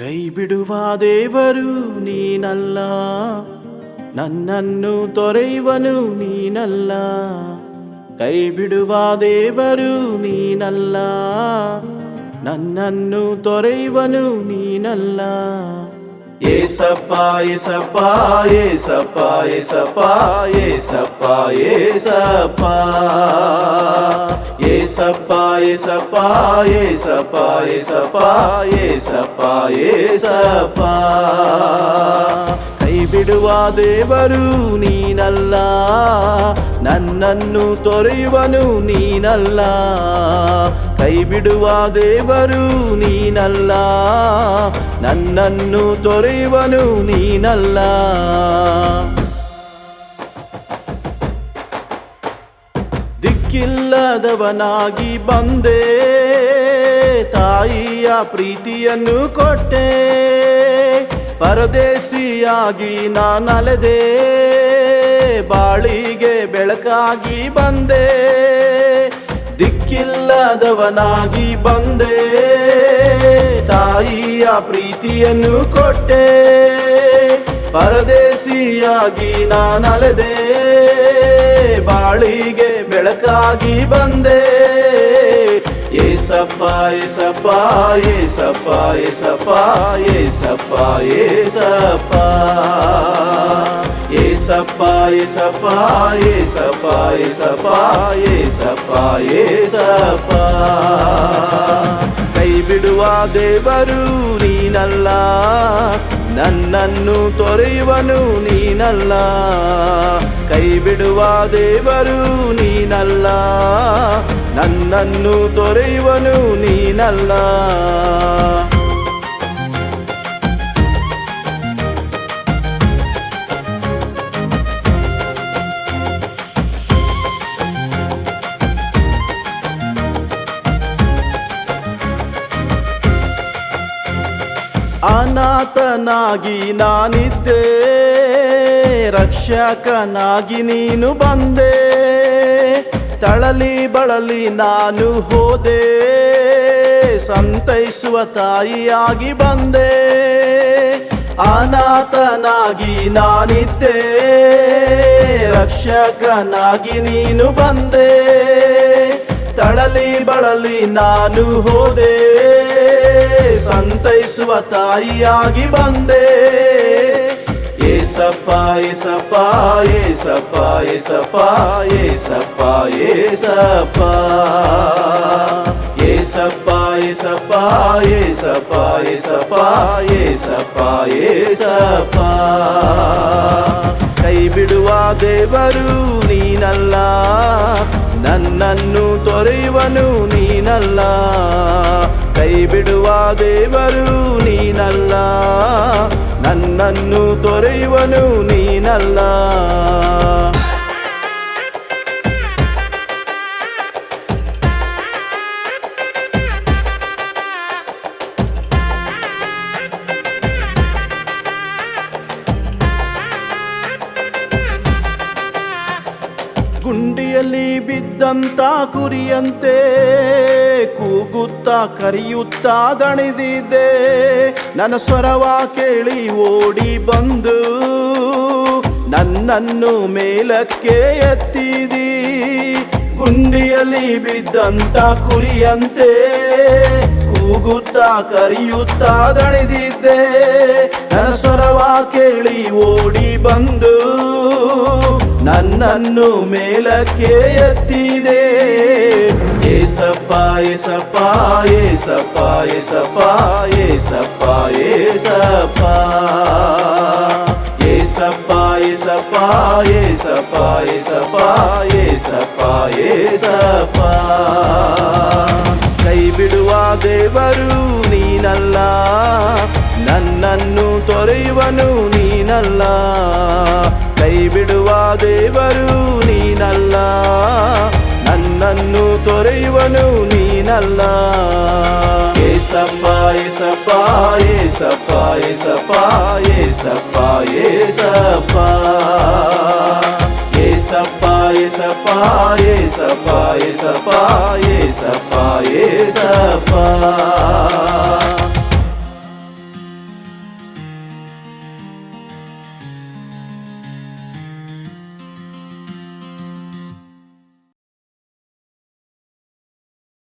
ಕೈ ಬಿಡುವ ದೇವರು ನೀನಲ್ಲ. ನನ್ನನ್ನು ತೊರೆಯುವನು ನೀನಲ್ಲ. ಕೈ ಬಿಡುವ ದೇವರು ನೀನಲ್ಲ. ನನ್ನನ್ನು ತೊರೆಯುವನು ನೀನಲ್ಲ. ಏಸಪ್ಪ ಏಸಪ್ಪ ಏಸಪ್ಪ ಏಸಪ್ಪ ಏಸಪ್ಪ ಏಸಪ್ಪ ಏಸಪ್ಪ ಏಸಪ್ಪ ಏಸಪ್ಪ ಏಸಪ್ಪ ಏಸಪ್ಪ ಏಸಪ್ಪ ಕೈ ಬಿಡುವ ದೇವರು ನೀನಲ್ಲ ನನ್ನನ್ನು ತೊರೆಯುವನು ನೀನಲ್ಲ ಕೈ ಬಿಡುವ ದೇವರು ನೀನಲ್ಲ ನನ್ನನ್ನು ತೊರೆಯುವನು ನೀನಲ್ಲ. ದಿಕ್ಕಿಲ್ಲದವನಾಗಿ ಬಂದೆ, ತಾಯಿಯ ಪ್ರೀತಿಯನ್ನು ಕೊಟ್ಟೆ. ಪರದೇಶಿಯಾಗಿ ನಾನಲೆದೆ, ಬಾಳಿಗೆ ಬೆಳಕಾಗಿ ಬಂದೆ. ದಿಕ್ಕಿಲ್ಲದವನಾಗಿ ಬಂದೆ ತಾಯಿಯ ಪ್ರೀತಿಯನ್ನು ಕೊಟ್ಟೆ. ಪರದೇಶಿಯಾಗಿ ನಾನಲೆದೆ ಬಾಳಿಗೆ ಬೆಳಕಾಗಿ ಬಂದೆ. ಏಸಪ್ಪ ಏಸಪ್ಪ ಏಸಪ್ಪ ಏಸಪ್ಪ ಏಸಪ್ಪ ಏಸಪ್ಪ. ಏಸಪ್ಪ ಏಸಪ್ಪ ಏಸಪ್ಪ ಏಸಪ್ಪ ಏಸಪ್ಪ ಏಸಪ್ಪ. ಕೈ ಬಿಡುವ ದೇವರು ನೀನಲ್ಲ. ನನ್ನನ್ನು ತೊರೆಯುವನು ನೀನಲ್ಲ. ಕೈ ಬಿಡುವ ದೇವರು ನೀನಲ್ಲ. ನನ್ನನ್ನು ತೊರೆಯುವನು ನೀನಲ್ಲ. ಅನಾಥನಾಗಿ ನಾನಿದ್ದೆ. ರಕ್ಷಕನಾಗಿ ನೀನು ಬಂದೆ. ತಳಲಿ ಬಳಲಿ ನಾನು ಹೋದೆ. ಸಂತೈಸುವ ತಾಯಿಯಾಗಿ ಬಂದೆ. ಅನಾಥನಾಗಿ ನಾನಿದ್ದೆ. ರಕ್ಷಕನಾಗಿ ನೀನು ಬಂದೆ. ತಳಲಿ ಬಳಲಿ ನಾನು ಹೋದೆ. ಸಂತೈಸುವ ತಾಯಿಯಾಗಿ ಬಂದೆ. ಏಸಪ್ಪ ಏಸಪ್ಪ ಏಸಪ್ಪ ಏಸಪ್ಪ ಏಸಪ್ಪ ಏಸಪ್ಪ. ಏಸಪ್ಪ ಏಸಪ್ಪ ಏಸಪ್ಪ ಏಸಪ್ಪ ಏಸಪ್ಪ ಏಸಪ್ಪ. ಕೈ ಬಿಡುವ ದೇವರು ನೀನಲ್ಲ, ನನ್ನನ್ನು ತೊರೆಯುವನು ನೀನಲ್ಲ. ಕೈ ಬಿಡುವ ದೇವರು ನೀನಲ್ಲ. ನನ್ನನ್ನು ತೊರೆಯುವನು ನೀನಲ್ಲ. ಗುಂಡಿಯಲ್ಲಿ ಬಿದ್ದಂತ ಕುರಿಯಂತೆ ಕೂಗುತ್ತಾ ಕರೆಯುತ್ತಾ ದಣಿದಿದ್ದೆ ನನ್ನ ಸ್ವರವ ಕೇಳಿ ಓಡಿ ಬಂದು, ನನ್ನನ್ನು ಮೇಲಕ್ಕೆ ಎತ್ತಿದಿ. ಗುಂಡಿಯಲ್ಲಿ ಬಿದ್ದಂತ ಕುರಿಯಂತೆ, ಕೂಗುತ್ತಾ ಕರೆಯುತ್ತಾ ದಣಿದಿದ್ದೆ ನನ್ನ ಸ್ವರವ ಕೇಳಿ ಓಡಿ ಬಂದು, ನನ್ನನ್ನು ಮೇಲಕ್ಕೆ ಎತ್ತಿದೆ. ಏಸಪ್ಪ ಕೈ ಬಿಡುವ ದೇವರು ನೀನಲ್ಲ ನನ್ನನ್ನು ತೊರೆಯುವನು ನೀನಲ್ಲ. ಕೈ ಬಿಡುವ ದೇವರು ನೀನಲ್ಲ ನನ್ನನ್ನು ತೊರೆಯುವನು ನೀನಲ್ಲ ಏಸಪ್ಪ ಏಸಪ್ಪ ಏಸಪ್ಪ ಏಸಪ್ಪ ಏಸಪ್ಪ ಏಸಪ್ಪ ಏಸಪ್ಪ ಏಸಪ್ಪ ಏಸಪ್ಪ ಏಸಪ್ಪ ಏಸಪ್ಪ ಏಸಪ್ಪ